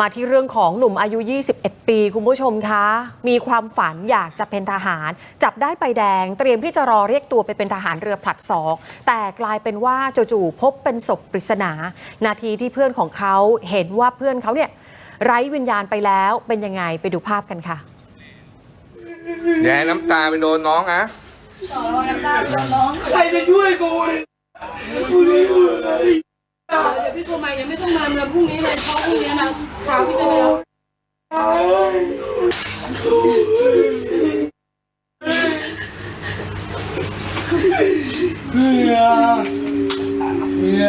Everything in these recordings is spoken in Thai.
มาที่เรื่องของหนุ่มอายุ 21 ปี คุณผู้ชมคะ มีความฝันอยากจะเป็นทหาร จับได้ใบแดง เตรียมที่จะรอเรียกตัวไปเป็นทหารเรือผลัดสองแต่กลายเป็นว่าจู่ๆพบเป็นศพปริศนา นาทีที่เพื่อนของเขาเห็นว่าเพื่อนเขาเนี่ยไร้วิญญาณไปแล้วเป็นยังไงไปดูภาพกันค่ะอย่าให้น้ำตาไปโดนน้องนะใครจะช่วยกูกูไม่รู้อะไรเดี๋ยว พี่โทรมายังไม่ต้องมาเมื่อพรุ่งนี้เลยเพราะพรุ่งนี้นะเช้าพี่จะไปรับเฮียเฮีย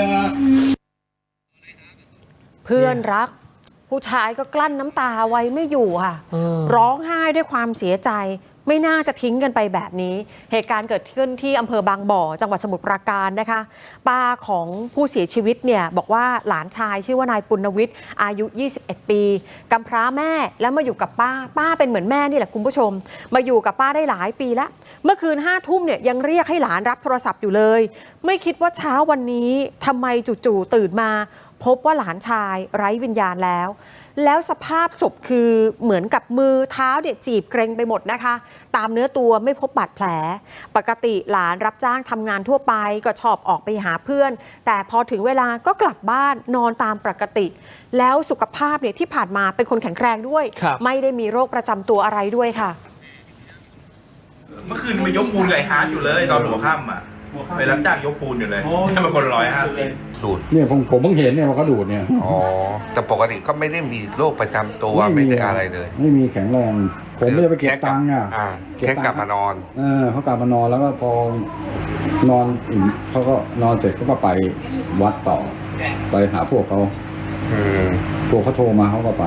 เพื่อนรัก ผู้ชายก็กลั้นน้ำตาไว้ไม่อยู่ค่ะ ร้องไห้ด้วยความเสียใจ ไม่น่าจะทิ้งกันไปแบบนี้ เหตุการณ์เกิดขึ้นที่อำเภอบางบ่อ จังหวัดสมุทรปราการนะคะ ป้าของผู้เสียชีวิตเนี่ยบอกว่าหลานชายชื่อว่านายปุณวิทย์อายุ 21 ปีกำพร้าแม่แล้วมาอยู่กับป้า ป้าเป็นเหมือนแม่นี่แหละคุณผู้ชม มาอยู่กับป้าได้หลายปีแล้ว เมื่อคืนห้าทุ่มเนี่ยยังเรียกให้หลานรับโทรศัพท์อยู่เลย ไม่คิดว่าเช้าวันนี้ทำไมจู่ๆตื่นมา พบว่าหลานชายไร้วิญญาณแล้ว แล้วสภาพศพคือเหมือนกับมือเท้าเนี่ยจีบเกรงไปหมดนะคะ ตามเนื้อตัวไม่พบบาดแผล ปกติหลานรับจ้างทำงานทั่วไปก็ชอบออกไปหาเพื่อน แต่พอถึงเวลาก็กลับบ้านนอนตามปกติ แล้วสุขภาพเนี่ยที่ผ่านมาเป็นคนแข็งแรงด้วยครับไม่ได้มีโรคประจำตัวอะไรด้วยค่ะ เมื่อคืนมายกปูนกับไอ้ฮาร์ดอยู่เลยตอนหัวค่ำอะ ไปรับจ้างยกปูนอยู่เลยให้มาคนร้อยห้าสิบดูด เนี่ยผมผมเพิ่งเห็นเนี่ยว่าเขาดูดเนี่ย อ๋อ แต่ปกติก็ไม่ได้มีโรคประจำตัวไม่ได้อะไรเลยไม่มีแข็งแรง ผมไม่ได้ไปเก็บตังค์อะ อ่าเก็บแค่ตังค์กลับมานอน เออเขากลับมานอนแล้วก็พอนอนอิ่มเขาก็นอนเสร็จเขาก็ไปวัดต่อ ไปหาพวกเขาอืม พวกเขาโทรมาเขาก็ไป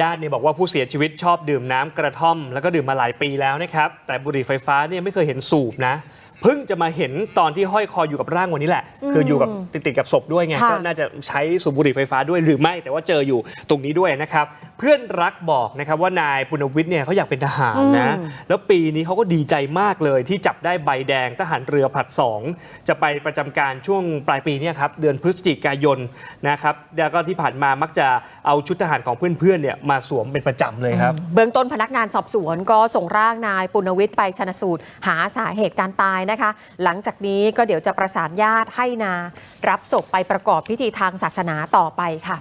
ญาติเนี่ยบอกว่าผู้เสียชีวิตชอบดื่มน้ำกระท่อม แล้วก็ดื่มมาหลายปีแล้วนะครับ แต่บุหรี่ไฟฟ้าเนี่ยไม่เคยเห็นสูบนะ เพิ่งจะมาเห็นตอนที่ห้อยคออยู่กับร่างวันนี้แหละ คืออยู่กับติดติดๆกับศพด้วยไงค่ะ ก็น่าจะใช้สูบบุหรี่ไฟฟ้าด้วยหรือไม่แต่ว่าเจออยู่ตรงนี้ด้วยนะครับ เพื่อนรักบอกนะครับว่านายปุณวิทย์เนี่ยเขาอยากเป็นทหารนะแล้วปีนี้เขาก็ดีใจมากเลยที่จับได้ใบแดงทหารเรือผลัดสองจะไปประจำการช่วงปลายปีเนี่ยครับเดือนพฤศจิกายนนะครับแล้วก็ที่ผ่านมามักจะเอาชุดทหารของเพื่อนๆเนี่ยมาสวมเป็นประจำเลยครับ เบื้องต้นพนักงานสอบสวนก็ส่งร่างนายปุณวิทย์ไปชนสูตร หาสาเหตุการตายะคะ หลังจากนี้ก็เดี๋ยวจะประสานญาติให้นารับศพไปประกอบพิธีทางศาสนาต่อไปค่ะ